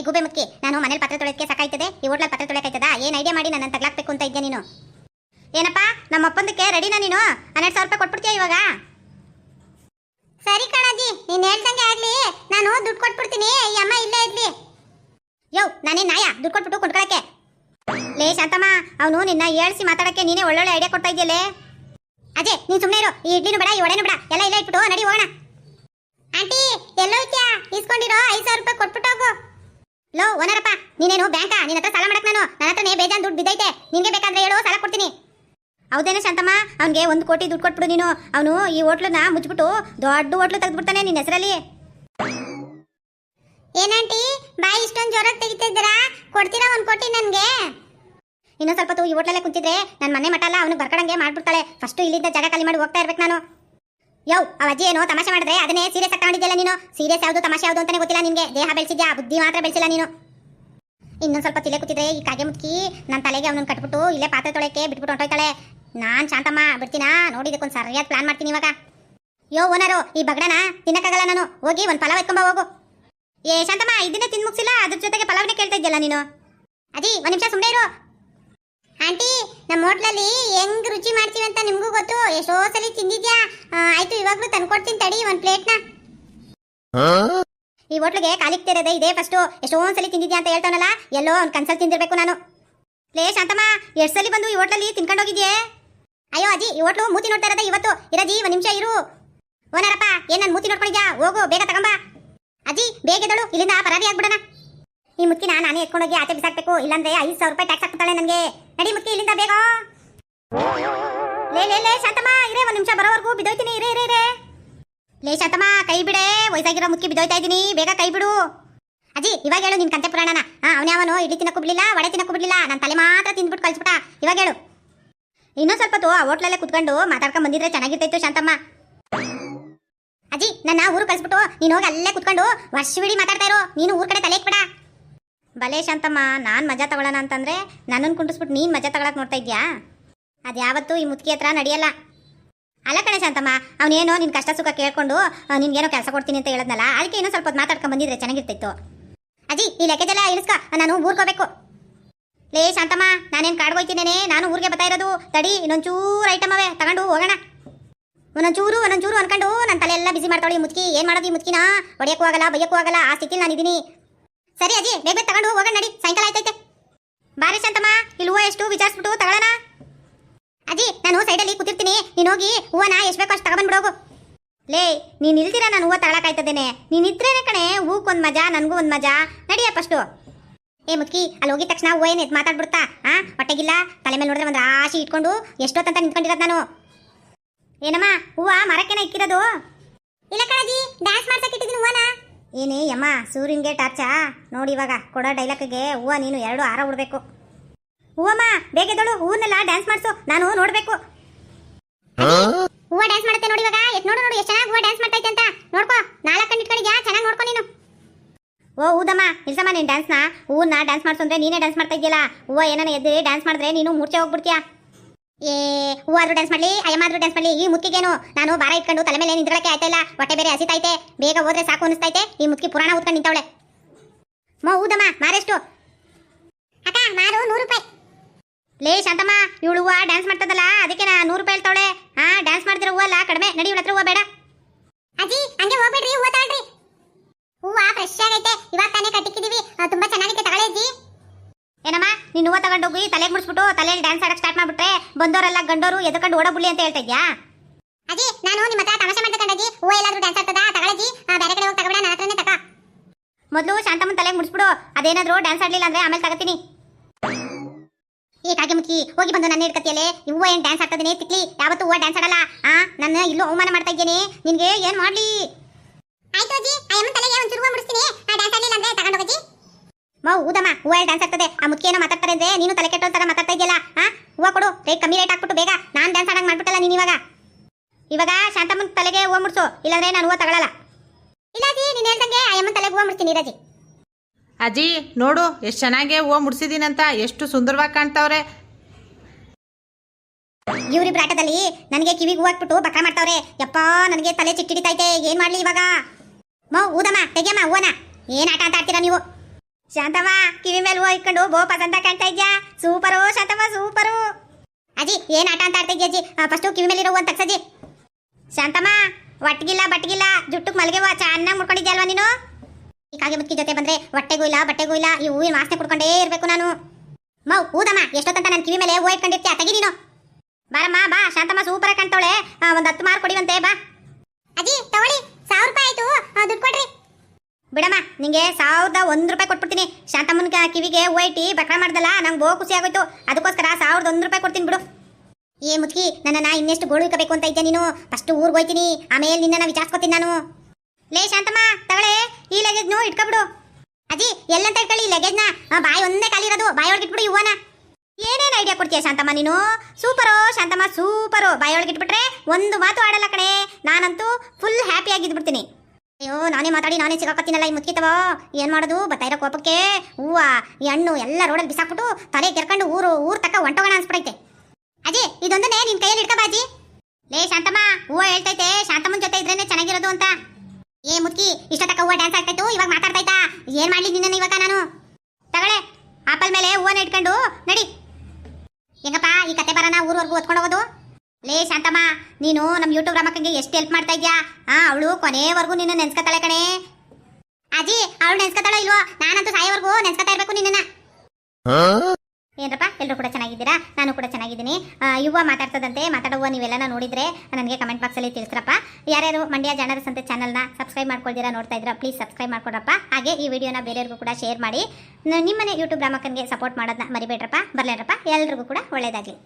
ಏ, ಗುಬೆ ಮುಕ್ಕಿ ನಾನು ಮನೇಲಿ ಪಾತ್ರೆ ತೊಳೆಯೋಕ್ಕೆ ಸಾಕಾಯ್ತದೆ. ಈ ಹೋಟ್ಲಲ್ಲಿ ಪಾತ್ರೆ ತೊಳೆಯಕ್ಕಾಯ್ತದ ಏನು ಐಡಿಯಾ ಮಾಡಿ ನನ್ನ ತಗ್ಲಾಕ್ಬೇಕು ಅಂತ ಇದ್ದೆ ನೀನು? ಏನಪ್ಪ, ನಮ್ಮ ಒಪ್ಪಂದಕ್ಕೆ ರೆಡಿನಾ ನೀನು? ಹನ್ನೆರಡು ಸಾವಿರ ರೂಪಾಯಿ ಕೊಟ್ಬಿಡ್ತೀಯ ಇವಾಗ? ಸರಿ ಕಣಜ್ಜಿ ನೀನು ಹೇಳ್ದಂಗೆ ಆಗಲಿ. ನಾನು ದುಡ್ಡು ಕೊಟ್ಬಿಡ್ತೀನಿ. ಈ ಅಮ್ಮ ಇಲ್ಲೇ ಇರ್ಲಿ. ಯೋ ನಾನೇ ನಾಯ? ದುಡ್ಡು ಕೊಟ್ಬಿಟ್ಟು ಕೊಂಡ್ಕೊಳಕ್ಕೆ ಲೇ, ಶಾಂತಮ್ಮ, ಅವನು ನಿನ್ನ ಹೇಳ್ಸಿ ಮಾತಾಡಕ್ಕೆ ನೀನೇ ಒಳ್ಳೊಳ್ಳೆ ಐಡಿಯಾ ಕೊಡ್ತಾ ಇದೆಯಲ್ಲೇ? ಅಜಯ್, ನೀನು ಸುಮ್ಮನೆ ಇರು. ಈ ಇಡ್ಲಿನೂ ಬೇಡ, ಈ ವಡೆನೂ ಬೇಡ. ಎಲ್ಲ ಇಲ್ಲ ಇಟ್ಬಿಟ್ಟು ನಡಿ, ಹೋಗೋಣ. ಆಂಟಿ ಎಲ್ಲೋಯ್ತ್ಯಾ ಇಸ್ಕೊಂಡಿರೋ ಐದು ಸಾವಿರ ರೂಪಾಯಿ ಕೊಟ್ಬಿಟ್ಟು ಹೋಗು. ಲೋ ಓನರಪ್ಪ ನೀನೇನು ಬ್ಯಾಂಕಾ? ನಿನ್ನ ಹತ್ರ ಸಾಲ ಮಾಡಕ್ ನಾನು? ನನ್ನ ಹತ್ರನೇ ಬೇಜಾನ್ ದುಡ್ಡು ಬಿದ್ದೈತೆ. ನಿನ್ಗೆ ಬೇಕಾದ್ರೆ ಹೇಳು ಸಾಲ ಕೊಡ್ತೀನಿ. ಹೌದೇನೆ ಶಾಂತಮ್ಮ? ಅವ್ನಿಗೆ ಒಂದು ಕೋಟಿ ದುಡ್ಡು ಕೊಟ್ಬಿಡು ನೀನು. ಅವನು ಈ ಹೋಟ್ಲನ್ನ ಮುಚ್ಚಿಬಿಟ್ಟು ದೊಡ್ಡ ಹೋಟ್ಲು ತೆಗೆದ್ಬಿಡ್ತಾನೆ ನಿನ್ನ ಹೆಸರಲ್ಲಿ. ಏನಂಟಿ ಬಾಯಿ ಇಷ್ಟೊಂದು ಜೋರಾಗಿ ತೆಗಿತಿದ್ದೀರಾ ಕೊಡ್ತೀರಾ ಒಂದು ಕೋಟಿ ನನಗೆ? ಇನ್ನೊಂದು ಸ್ವಲ್ಪ ಹೊತ್ತು ಈ ಹೋಟ್ಲಲ್ಲೇ ಕುಂತಿದ್ರೆ ನನ್ನ ಮನೆ ಮಟ್ಟಲ್ಲ ಅಲ್ಲ ಅವನು ಬರ್ಕಡಂಗೆ ಮಾಡ್ಬಿಡ್ತಾಳೆ. ಫಸ್ಟು ಇಲ್ಲಿಂದ ಜಾಗ ಖಾಲಿ ಮಾಡಿ ಹೋಗ್ತಾ ಇರ್ಬೇಕು ನಾನು. ಯೋ ಅವ ಅಜ್ಜಿ ಏನೋ ತಮಾಷೆ ಮಾಡಿದ್ರೆ ಅದನ್ನೇ ಸೀರಿಯಸ್ ಆಗಿ ತಗೊಂಡಿದ್ಯಲ್ಲ ನೀನು? ಸೀರಿಯಸ್ ಯಾವುದು, ತಮಾಷೆ ಯಾವುದು ಅಂತಾನೆ ಗೊತ್ತಿಲ್ಲ ನಿನ್ಗೆ? ದೇಹ ಬೆಳೆಸಿದ್ಯಾ? ಬುದ್ಧಿ ಮಾತ್ರ ಬೆಳೆಸಿಲ್ಲ ನೀನು. ಇನ್ನೊಂದು ಸ್ವಲ್ಪ ತಿಲೆ ಕೂತಿದ್ರೆ ಈ ಕಾಗೆ ಮುಕ್ಕಿ ನನ್ನ ತಲೆಗೆ ಅವನನ್ನು ಕಟ್ಬಿಟ್ಟು ಇಲ್ಲೇ ಪಾತ್ರೆ ತೊಳೆಕ್ಕೆ ಬಿಟ್ಬಿಟ್ಟು ಹೊಂಟೋಯ್ತಾಳೆ. ನಾನು ಶಾಂತಮ್ಮ, ಬಿಡ್ತೀನಾ? ನೋಡಿದಕ್ಕೊಂದು ಸರಿಯಾದ ಪ್ಲಾನ್ ಮಾಡ್ತೀನಿ ಇವಾಗ. ಯೋ, ಓನರು, ಈ ಬಗಡನ ತಿನ್ನಕ್ಕಾಗಲ್ಲ ನಾನು. ಹೋಗಿ ಒಂದು ಪಲಾವ್ ಎತ್ಕೊಂಬ ಹೋಗು. ಏ, ಶಾಂತಮ್ಮ, ಇದನ್ನೇ ತಿನ್ ಮುಗಿಸಿಲ್ಲ? ಅದ್ರ ಜೊತೆಗೆ ಪಲಾವ್ನೇ ಕೇಳ್ತಾ ನೀನು? ಅಜಿ, ಒಂದು ನಿಮಿಷ ಸುಮ್ಮನೆ ಇರು. ಆಂಟಿ ನಮ್ಮ ಹೋಟ್ಲಲ್ಲಿ ಹೆಂಗ್ ರುಚಿ ಮಾಡ್ತೀವಿ ಅಂತ ನಿಮಗೂ ಗೊತ್ತು. ಎಷ್ಟೋ ಸಲ ತಿಂದಿದ್ಯಾ? ಆಯ್ತು, ಇವಾಗ್ಲೂ ತಂದ್ಕೊಡ್ತೀನಿ ತಡಿ ಒಂದ್ ಪ್ಲೇಟ್ನ. ಈ ಹೋಟ್ಲಿಗೆ ಕಾಲಿಗೆ ತೆರದೆ ಇದೇ ಫಸ್ಟ್ ಎಷ್ಟೊಂದ್ ಸಲ ತಿಂದಿದ್ಯಾ ಅಂತ ಹೇಳ್ತಾನಲ್ಲ ಎಲ್ಲೋ ಒಂದ್ ಕನ್ಸಲ್ ತಿಂದಿರ್ಬೇಕು ನಾನು. ಲೇ, ಶಾಂತಮ್ಮ, ಎಷ್ಟ್ ಸಲ ಬಂದು ಈ ಹೋಟ್ಲಲ್ಲಿ ತಿನ್ಕೊಂಡು ಹೋಗಿದ್ಯೆ ಅಯ್ಯೋ, ಅಜ್ಜಿ, ಈ ಹೋಟ್ಲು ಮೂತಿ ನೋಡ್ತಾ ಇವತ್ತು. ಇರಜಿ ಒಂದ್ ನಿಮಿಷ ಇರು. ಓನರಪ್ಪ ಏನ್ ನನ್ ಮೂತಿ ನೋಡ್ಕೊಂಡಿದ್ಯಾ? ಹೋಗು, ಬೇಗ ತಗೊಂಬ. ಅಜ್ಜಿ, ಬೇಗ ಎದ್ದಳು. ಇಲ್ಲಿಂದ ಪರಾರಿ ಆಗ್ಬಿಡಣ. ಈ ಮುತ್ತಿನ ನಾನೇ ಎತ್ಕೊಂಡೋಗಿ ಆಚೆ ಬಿಸಾಕ್ಬೇಕು. ಇಲ್ಲಾಂದ್ರೆ ಐದು ಸಾವಿರ ರೂಪಾಯಿ ಟ್ಯಾಕ್ಸ್ ಹಾಕ್ತಾಳೆ ನನಗೆ. ನಡಿ ಮುಕ್ಕಿ ಇಲ್ಲಿಂದ ಬೇಗ. ಲೇ ಲೇ ಲೇ, ಶಾಂತಮ್ಮ, ಇರೇ, ಒಂದ್ ನಿಮಿಷ ಬರೋವರೆಗೂ. ಬಿದ್ದೋಯ್ತೀನಿ, ಇರೇ ಇರೇ ಇರೇ. ಲೇ, ಶಾಂತಮ್ಮ, ಕೈ ಬಿಡೆ. ವಯಸ್ಸಾಗಿರೋ ಮುಕ್ಕಿ ಬಿದ್ದೋಯ್ತಾ ಇದ್ದೀನಿ ಬೇಗ ಕೈ ಬಿಡು. ಅಜ್ಜಿ, ಇವಾಗ ಹೇಳು ನಿನ್ ಕಂತೆ ಪುರಾಣನ. ಹಾ ಅವನವನು ಇಡ್ಲಿ ತಿನ್ನಕ್ಕೂ ಬಿಡಲಿಲ್ಲ, ವಡೆ ತಿನ್ನಕ್ಕೂ ಬಿಡಲಿಲ್ಲ. ನನ್ನ ತಲೆ ಮಾತ್ರ ತಿಂದ್ಬಿಟ್ಟು ಕಳ್ಸ್ಬಿಟ್ಟ. ಇವಾಗ ಹೇಳು. ಇನ್ನೊಂದು ಸ್ವಲ್ಪ ತೋ, ಆ ಹೋಟ್ಲಲ್ಲೇ ಕುತ್ಕೊಂಡು ಮಾತಾಡ್ಕೊಂಡು ಬಂದಿದ್ರೆ ಚೆನ್ನಾಗಿರ್ತಾಯ್ತು ಶಾಂತಮ್ಮ. ಅಜ್ಜಿ, ನನ್ನ ಊರು ಕಳ್ಸ್ಬಿಟ್ಟು ನೀನು ಹೋಗಿ ಅಲ್ಲೇ ಕುತ್ಕೊಂಡು ವರ್ಷವಿಡಿ ಮಾತಾಡ್ತಾ ಇರೋ. ನೀನು ಊರ್ ಕಡೆ ತಲೆ ಇಕ್ಬಿಡ ಬಲೆ ಶಾಂತಮ್ಮ, ನಾನು ಮಜಾ ತಗೊಳ್ಳೋಣ ಅಂತಂದರೆ ನನ್ನನ್ನು ಕುಂಡಿಸ್ಬಿಟ್ಟು ನೀನು ಮಜಾ ತಗೊಳಕ್ಕೆ ನೋಡ್ತಾ ಇದೆಯಾ? ಅದ್ಯಾವತ್ತೂ ಈ ಮುದುಕಿ ಹತ್ರ ನಡೆಯಲ್ಲ. ಅಲ್ಲ ಕಣೆ ಶಾಂತಮ್ಮ, ಅವನೇನೋ ನಿನ್ನ ಕಷ್ಟ ಸುಖ ಕೇಳ್ಕೊಂಡು ನಿನಗೇನೋ ಕೆಲಸ ಕೊಡ್ತೀನಿ ಅಂತ ಹೇಳದ್ನಲ್ಲ ಅದಕ್ಕೆ ಏನೋ ಸ್ವಲ್ಪ ಮಾತಾಡ್ಕೊಂಡು ಬಂದಿದ್ರೆ ಚೆನ್ನಾಗಿರ್ತಿತ್ತು. ಅಜ್ಜಿ, ಈ ಲೆಕ್ಕದೆಲ್ಲ ಇಳಿಸ್ಕ, ನಾನು ಊರ್ಕೋಬೇಕು. ಲೇ ಶಾಂತಮ್ಮ, ನಾನೇನು ಕಾಡ್ಗೋಯ್ತಿದ್ದೇನೆ ನಾನು ಊರಿಗೆ ಬರ್ತಾ ಇರೋದು, ತಡಿ, ಇನ್ನೊಂಚೂರು ಐಟಮ್ ಅವೇ, ತಗೊಂಡು ಹೋಗೋಣ. ಒಂದೊಂಚೂರು ಒಂದೊಂಚೂರು ಅನ್ಕೊಂಡು ನನ್ನ ತಲೆ ಎಲ್ಲ ಬಿಸಿ ಈ ಮುದುಕಿ ಏನು ಮಾಡೋದು ಈ ಮುಚ್ಕಿನ ಹೊಡೆಯಕ್ಕೂ ಆಗಲ್ಲ, ಬೈಯಕ್ಕೂ ಆಗಲ್ಲ, ಆ ಸ್ಥಿತಿಲಿ ನಾನು ಇದೀನಿ. ಸರಿ ಅಜ್ಜಿ, ಬೇಗ ಬೇಗ ತಗೊಂಡು ಹೋಗೋಣ ನಡಿ. ಸಾಯಂಕಾಲ ಆಯ್ತೈತೆ. ಬಾರಿ ಶಾಂತಮ್ಮ, ಇಲ್ಲಿ ಹೂವು ಎಷ್ಟು ವಿಚಾರಿಸ್ಬಿಟ್ಟು ತಗೊಳ್ಳೋಣ. ಅಜ್ಜಿ, ನಾನು ಸೈಡಲ್ಲಿ ಕೂತಿರ್ತೀನಿ. ನೀನು ಹೋಗಿ ಹೂವನ ಎಷ್ಟು ಬೇಕೋ ಅಷ್ಟು ತಗೊಂಡ್ಬಿಡೋಗು ಲೇ, ನೀನು ಇಲ್ದಿರ ನಾನು ಹೂವು ತಗೊಳಕಾಯ್ತದೇನೆ ನೀನು ಇದ್ರೇನೆ ಕಣೆ ಹೂಕ್ಕೊಂದ್ ಮಜಾ, ನನಗೂ ಒಂದ್ ಮಜಾ. ನಡಿಯಪ್ಪ ಫಸ್ಟು ಏ ಮುಕ್ಕಿ ಅಲ್ಲಿ ಹೋಗಿದ ತಕ್ಷಣ ಹೂವು ಏನು ಮಾತಾಡ್ಬಿಡ್ತಾ? ಆ, ಹೊಟ್ಟೆಗಿಲ್ಲ? ತಲೆ ಮೇಲೆ ನೋಡಿದ್ರೆ ಒಂದು ರಾಶಿ ಇಟ್ಕೊಂಡು ಎಷ್ಟೊತ್ತಂತ ನಿಂತ್ಕೊಂಡಿರೋದು ನಾನು. ಏನಮ್ಮ, ಹೂವು ಮರಕ್ಕೇನ ಇಕ್ಕಿರೋದು? ಇಲ್ಲ ಕಣಜಿ ಡ್ಯಾನ್ಸ್ ಮಾಡ್ಸಕ್ ಇಟ್ಟಿದ್ದೀನಿ ಹೂವನ. ಏನೇ ಯಮ್ಮ ಸೂರ್ಯನ್ಗೆ ಟಾರ್ಚಾ ನೋಡಿ ಇವಾಗ ಕೊಡೋ ಡೈಲಾಕ್ಗೆ ಹೂವ ನೀನು ಎರಡು ಹಾರ ಉಡಬೇಕು. ಹೂವಮ್ಮ ಬೇಗ ಎದ್ದಳು ಹೂವನ್ನೆಲ್ಲ ಡ್ಯಾನ್ಸ್ ಮಾಡಿಸು ನಾನು ನೋಡ್ಬೇಕು. ಹೂವ ಡ್ಯಾನ್ಸ್ ಮಾಡುತ್ತೆ ನೋಡಿ ಇವಾಗ ಎತ್ ನೋಡು ನೋಡು ಎಷ್ಟು ಚೆನ್ನಾಗಿ ಹೂವ ಡ್ಯಾನ್ಸ್ ಮಾಡ್ತೈತೆ ಅಂತ ನೋಡ್ಕೋ ನಾಲ್ಕು ಕಣ್ಣು ಇಟ್ಕೊಂಡಿದ್ಯಾ? ಚೆನ್ನಾಗಿ ನೋಡ್ಕೊ ನೀನು. ಓ ಹೌದಮ್ಮ ಇಲ್ಸಮ್ಮ ನೀನು ಡ್ಯಾನ್ಸ್ನ ಹೂವನ್ನ ಡ್ಯಾನ್ಸ್ ಮಾಡ್ಸು ಅಂದ್ರೆ ನೀನೇ ಡ್ಯಾನ್ಸ್ ಮಾಡ್ತಾ ಇದೆಯಲ್ಲ ಹೂವ ಏನಾನ ಎದ್ದು ಡ್ಯಾನ್ಸ್ ಮಾಡಿದ್ರೆ ನೀನು ಮೂರ್ಛೆ ಹೋಗ್ಬಿಡ್ತೀಯಾ? ಏ ಹೂವಾದ್ರೂ ಡ್ಯಾನ್ಸ್ ಮಾಡ್ಲಿ ಅಯ್ಯಮ್ಮಾದ್ರೂ ಡ್ಯಾನ್ಸ್ ಮಾಡ್ಲಿ ಈ ಮುತ್ತಿಗೇನು? ನಾನು ಬಾರ ಇಟ್ಕೊಂಡು ತಲೆ ಮೇಲೆ ನಿಂತ್ಕೊಳಕ್ಕೆ ಆಯ್ತಾ ಇಲ್ಲ? ಹೊಟ್ಟೆ ಬೇರೆ ಹಸಿತೈತೆ ಬೇಗ ಹೋದ್ರೆ ಸಾಕು ಅನಿಸ್ತೈತೆ. ಈ ಮುಕ್ಕಿ ಪುರಾಣ ಉತ್ಕೊಂಡು ನಿಂತವಳೆ. ಮೋ ಹೌದಮ್ಮ ಮಾರೆಷ್ಟು. ಅಕ್ಕ ಮಾರು ನೂರು ರೂಪಾಯಿ. ಲೇ ಶಾಂತಮ್ಮ ಇವಳು ಹೂವ ಡ್ಯಾನ್ಸ್ ಮಾಡ್ತದಲ್ಲ ಅದಕ್ಕೆ ನಾ ನೂರು ರೂಪಾಯಿ ಹೇಳ್ತಾವಳೆ. ಹಾ ಡ್ಯಾನ್ಸ್ ಮಾಡ್ತಿರೋ ಹೂವಲ್ಲ ಕಡಿಮೆ ನಡಿ ಇವಳ ಹತ್ರ ಹೂವ ಬೇಡ. ಅಜ್ಜಿ ಹಂಗೆ ಹೋಗ್ಬೇಡ್ರಿ ಹೂವ ತಗೊಳ್ರಿ ಹೂವ ಫ್ರೆಶ್ ಆಗೈತೆ ಇವಾಗ ತಾನೇ ಕಟ್ಟಿಕ್ಕಿದೀವಿ. ಆ, ತುಂಬಾ ಚೆನ್ನಾಗೈತೆ ತಗೊಳ್ಳಿ ಅಜ್ಜಿ ಏನಮ್ಮ ನೀನು ಹೂವ ತಗೊಂಡೋಗಿ ತಲೆಗೆ ಮುಡಿಸ್ಬಿಟ್ಟು ತಲೆಯಲ್ಲಿ ಡ್ಯಾನ್ಸ್ ಆಡಕ್ ಸ್ಟಾರ್ಟ್ ಮಾಡ್ಬಿಟ್ರೆ ಬಂದವರೆಲ್ಲ ಗಂಡೋರು ಎದ್ಕೊಂಡು ಓಡ ಬುಳ್ಳಿ ಅಂತ ಹೇಳ್ತಾ ಇದ್ಯಾ ಅಜ್ಜಿ ನಾನು ನಿಮ್ಮ ಹತ್ರ ತಮಾಷೆ ಮಾಡ್ತಾ ಕಂಡಜ್ಜಿ ಹೂವ ಎಲ್ಲಾದ್ರೂ ಡ್ಯಾನ್ಸ್ ಆಗ್ತದಾ? ತಗೊಳಜ್ಜಿ ಬೇರೆ ಕಡೆ ಹೋಗಿ ತಗೊಬೇಡ ನನ್ನ ಹತ್ರನೇ ತಕ. ಮೊದಲು ಶಾಂತಮ್ಮನ ತಲೆಗೆ ಮುಡಿಸ್ಬಿಡು. ಅದೇನಾದ್ರೂ ಡ್ಯಾನ್ಸ್ ಆಡ್ಲಿಲ್ಲ ಅಂದ್ರೆ ಆಮೇಲೆ ತಗತೀನಿ. ಈ ಕಾಗೆ ಮುಖಿ ಹೋಗಿ ಬಂದು ನನ್ನ ಹಿಡ್ಕತಿಯಲ್ಲೇ ಹೂವ ಏನ್ ಡ್ಯಾನ್ಸ್ ಆಗ್ತದೇನೆ? ತಿಕ್ಲಿ ಯಾವತ್ತು ಹೂವ ಡ್ಯಾನ್ಸ್ ಆಡಲ್ಲ. ಆ ನನ್ನ ಇಲ್ಲೂ ಅವಮಾನ ಮಾಡ್ತಾ ಇದ್ದೇನೆ. ನಿನ್ಗೆ ಏನ್ ಮಾಡ್ಲಿ? ಆಯ್ತು ಅಜ್ಜಿ ಅಯ್ಯಮ್ಮನ ತಲೆಗೆ ಒಂದು ಚುರುವ ಮುಡಿಸ್ತೀನಿ. ಆ ಡ್ಯಾನ್ಸ್ ಆಡಲಿಲ್ಲ ಅಂದ್ರೆ ತಗೊಂಡು ಹೋಗಿ ಮೌ ಊದಮ್ಮ ಹೂವ ಡ್ಯಾನ್ಸ್ ಆಗ್ತದೆ ಆ ಮುಕ್ಕಿ ಏನೋ ಮಾತಾಡ್ತಾರೆ ಅಂದ್ರೆ ನೀನು ತಲೆ ಕೆಟ್ಟೋ ತರ ಮಾತಾಡ್ತಾ ಇದೆಯಲ್ಲ ಹಾ ಹೂವ ಕೊಡು ರೇಟ್ ಕಮ್ಮಿ ರೇಟ್ ಹಾಕ್ಬಿಟ್ಟು ಬೇಗ. ನಾನು ಡ್ಯಾನ್ಸ್ ಆಡಂಗ್ ಮಾಡ್ಬಿಟ್ಟಲ್ಲ ನೀನು ಇವಾಗ. ಇವಾಗ ಶಾಂತಮ್ಮನ ತಲೆಗೆ ಹೂವ ಮುಡ್ಸು ಇಲ್ಲಾಂದ್ರೆ ನಾನು ಹೂವ ತಗೊಳಲ್ಲ. ಇಲ್ಲ ಅಜ್ಜಿ ನೀನ್ ಹೇಳ್ದಂಗೆ ಅಯ್ಯಮ್ಮನ ತಲೆಗೆ ಹೂವ ಮುಡ್ತೀನಿ ಇರಾಜಿ ಅಜ್ಜಿ. ನೋಡು ಎಷ್ಟು ಚೆನ್ನಾಗಿ ಹೂವು ಮುಡ್ಸಿದ್ದೀನಂತ ಎಷ್ಟು ಸುಂದರವಾಗಿ ಕಾಣ್ತಾವ್ರೆ. ಇವ್ರಿ ಬ್ರಾಟದಲ್ಲಿ ನನಗೆ ಕಿವಿಗೆ ಹೂ ಹಾಕ್ಬಿಟ್ಟು ಬಕ್ಕ ಮಾಡ್ತಾವ್ರೆ. ಯಪ್ಪ ನನಗೆ ತಲೆ ಚಿಟ್ಟಿಡಿತೈತೆ ಏನ್ ಮಾಡ್ಲಿ ಇವಾಗ? ಮೌ ಊದಮ್ಮ ತೆಗಿಯಮ್ಮ ಹೂವನ. ಏನ್ ಆಟ ಅಂತ ಆಡ್ತೀರಾ ನೀವು? ಶಾಂತಮ್ಮ ಕಿವಿ ಮೇಲೆ ಹೋಗಿ ಇಟ್ಕೊಂಡು ಬೋ, ಪಸಂತ ಕಾಣ್ತಾ ಇದ್ಯಾ? Super Shantamma super. ಅಜ್ಜಿ, ಏನ್ ಆಟ ಅಂತ ಆಡ್ತಾ ಅಜ್ಜಿ? ಫಸ್ಟು ಕಿವಿ ಮೇಲೆ ಇರೋ ಒಂದು ತಗ್ಸಜ್ಜಿ. ಶಾಂತಮ್ಮ, ಒಟ್ಟಿಗಿಲ್ಲ, ಬಟ್ಟಿಗಿಲ್ಲ ಜುಟ್ಟಕ್ಕೆ ಮಲ್ಗೆವ, ಚೆನ್ನಾಗಿ ಮುಡ್ಕೊಂಡಿದ್ಯಾ ನೀನು? ಈ ಕಾಗೆ ಮುತ್ಕಿ ಜೊತೆ ಬಂದ್ರೆ ಹೊಟ್ಟೆಗೂ ಇಲ್ಲ, ಬಟ್ಟೆಗೂ ಇಲ್ಲ, ಈ ಹೂವಿನ ವಾಸನೆ ಕುಡ್ಕೊಂಡೇ ಇರ್ಬೇಕು ನಾನು. ಮೌ ಹೂದಮ್ಮ ಎಷ್ಟೊತ್ತಂತ ನನ್ನ ಕಿವಿ ಮೇಲೆ ಹೋಗಿ ಇಟ್ಕೊಂಡಿರ್ತೀಯ? ತೆಗಿ ನೀನು. ಬಾರಮ್ಮ, ಬಾ, ಶಾಂತಮ್ಮ ಸೂಪರ್ ಕಾಣ್ತಾವಳೆ ಒಂದು ಹತ್ತು ಮಾರ್ಕ್ ಕೊಡಿವಂತೆ ಬಾ ಅಜ್ಜಿ ತಗೊಳ್ಳಿ ಸಾವಿರ ರೂಪಾಯಿ ಆಯ್ತು ದುಡ್ಡು ಕೊಡ್ರಿ ಬಿಡಮ್ಮ ನಿಂಗೆ ಸಾವಿರದ ಒಂದು ರೂಪಾಯಿ ಕೊಟ್ಬಿಡ್ತೀನಿ. ಶಾಂತಮ್ಮನ ಕಿವಿಗೆ ಒಯ್ಟಿ ಬಕ್ರ ಮಾಡ್ದಲ್ಲ, ನಂಗೆ ಬೋ ಖುಷಿ ಆಗೋಯ್ತು. ಅದಕ್ಕೋಸ್ಕರ ಸಾವಿರದ ಒಂದು ರೂಪಾಯಿ ಕೊಡ್ತೀನಿ ಬಿಡು. ಏ ಮುದ್ಕಿ ನನ್ನ ನಾ ಇನ್ನೆಷ್ಟು ಗೋಳು ಇಕ್ಕಬೇಕು ಅಂತ ಇದ್ದೆ ನೀನು? ಫಸ್ಟ್ ಊರಿಗೆ ಹೋಯ್ತೀನಿ, ಆಮೇಲೆ ನಿನ್ನ ವಿಚಾರಿಸ್ಕೊತೀನಿ ನಾನು. ಲೇ ಶಾಂತಮ್ಮ, ತಗೊಳ್ಳೆ. ಈ ಲಗೇಜ್ನು ಇಟ್ಕೊಬಿಡು ಅಜ್ಜಿ, ಎಲ್ಲಂತ ಇಟ್ಕೊಳ್ಳಿ ಈ ಲಗೇಜ್ನ ಬಾಯಿ ಒಂದೇ ಖಾಲಿ ಇರೋದು. ಬಾಯಿ ಒಳಗೆ ಇಟ್ಬಿಡು ಇವನ ಏನೇನು ಐಡಿಯಾ ಕೊಡ್ತೀಯ ಶಾಂತಮ್ಮ ನೀನು? Super Shantamma, super. ಬಾಯಿ ಒಳಗೆ ಇಟ್ಬಿಟ್ರೆ ಒಂದು ಮಾತು ಆಡಲ್ಲ ಕಡೆ ನಾನಂತೂ ಫುಲ್ ಹ್ಯಾಪಿ ಆಗಿದ್ಬಿಡ್ತೀನಿ. ಅಯ್ಯೋ, ನಾನೇ ಮಾತಾಡಿ ನಾನೇ ಸಿಗಾಕತ್ತೀನಲ್ಲ ಈ ಮುತ್ಕಿತವ ಏನ್ ಮಾಡೋದು? ಬರ್ತಾ ಇರೋ ಕೋಪಕ್ಕೆ? ಹೂವ ಹಣ್ಣು ಎಲ್ಲ ರೋಡಲ್ಲಿ ಬಿಸಾಕ್ಬಿಟ್ಟು ತಲೆ ಕೆರ್ಕೊಂಡು ಊರು, ಊರ್ ತಕ್ಕ ಹೊಂಟೋಗೋಣ ಅನ್ಸ್ಬಿಡೈತೆ ಅಜಿ, ಇದೊಂದನ್ನೇ ನಿನ್ ಕೈಯಲ್ಲಿ ಇಡ್ಕ ಬಾಜಿ. ಲೇ, ಶಾಂತಮ್ಮ, ಹೂವ ಹೇಳ್ತೈತೆ, ಶಾಂತಮ್ಮನ ಜೊತೆ ಇದ್ರೇನೆ ಚೆನ್ನಾಗಿರೋದು ಅಂತ. ಏ, ಮುತ್ಕಿ ಇಷ್ಟತಕ್ಕ ಹೂವ ಡ್ಯಾನ್ಸ್ ಆಗ್ತಾಯ್ತು, ಇವಾಗ ಮಾತಾಡ್ತಾಯ್ತಾ? ಏನ್ ಮಾಡ್ಲಿ ನಿನ್ನ ಇವಾಗ ನಾನು? ತಗೊಳ್ಳೆ, ಆಪಲ್ ಮೇಲೆ ಹೂವನ್ನ ಇಟ್ಕೊಂಡು ನಡಿ. ಹೆಂಗಪ್ಪ, ಈ ಕತೆ ಬರೋಣ ಊರ್ವರೆಗೂ ಹೊತ್ಕೊಂಡು ಹೋಗೋದು? ಲೇ ಶಾಂತಮ್ಮ ನೀನು ನಮ್ಮ ಯೂಟ್ಯೂಬ್ ರಮಕ್ಕಂಗೆ ಎಷ್ಟು ಹೆಲ್ಪ್ ಮಾಡ್ತಾ ಇದ್ಯಾ? ಆ ಅವಳು ಕೊನೆವರೆಗೂ ನಿನ್ನ ನೆನ್ಸ್ಕೊತಾಳೆ ಕಣೆ. ಅಜ್ಜಿ ಅವಳು ನೆನ್ಸ್ಕೊತಾಳ ಇಲ್ವೋ? ನಾನಂತೂ ಸಾಯೋವರೆಗೂ ನೆನ್ಸ್ಕೊತಾ ಇರಬೇಕು ನಿನ್ನ ಏನ್ರಪ್ಪ ಎಲ್ಲರೂ ಕೂಡ ಚೆನ್ನಾಗಿದ್ದೀರಾ? ನಾನು ಕೂಡ ಚೆನ್ನಾಗಿದ್ದೀನಿ. ಯುವ ಮಾತಾಡ್ತದಂತೆ ಮಾತಾಡುವ ನೀವೆಲ್ಲ ನೋಡಿದ್ರೆ ನನಗೆ ಕಮೆಂಟ್ ಬಾಕ್ಸಲ್ಲಿ ತಿಳಿಸ್ರಪ್ಪ. ಯಾರ್ಯಾರು ಮಂಡ್ಯ ಜನರ ಸಂತೆ ಚಾನಲ್ನ ಸಬ್ಸ್ಕ್ರೈಬ್ ಮಾಡ್ಕೊಳ್ತೀರಾ ನೋಡ್ತಾ ಇದ್ದೀರಾ ಪ್ಲೀಸ್ ಸಬ್ಸ್ಕ್ರೈಬ್ ಮಾಡ್ಕೊಡ್ರಪ್ಪ. ಹಾಗೆ ಈ ವಿಡಿಯೋನ ಬೇರೆಯವ್ರಿಗೂ ಕೂಡ ಶೇರ್ ಮಾಡಿ. ನಿಮ್ಮನೆ ಯೂಟ್ಯೂಬ್ ರಾಮಕ್ಕನಿಗೆ ಸಪೋರ್ಟ್ ಮಾಡೋದನ್ನ ಮರಿಬೇಡ್ರಪ್ಪ ಬರ್ಲೇಡ್ರಪ್ಪ ಎಲ್ರಿಗೂ ಕೂಡ ಒಳ್ಳೇದಾಗಲಿ.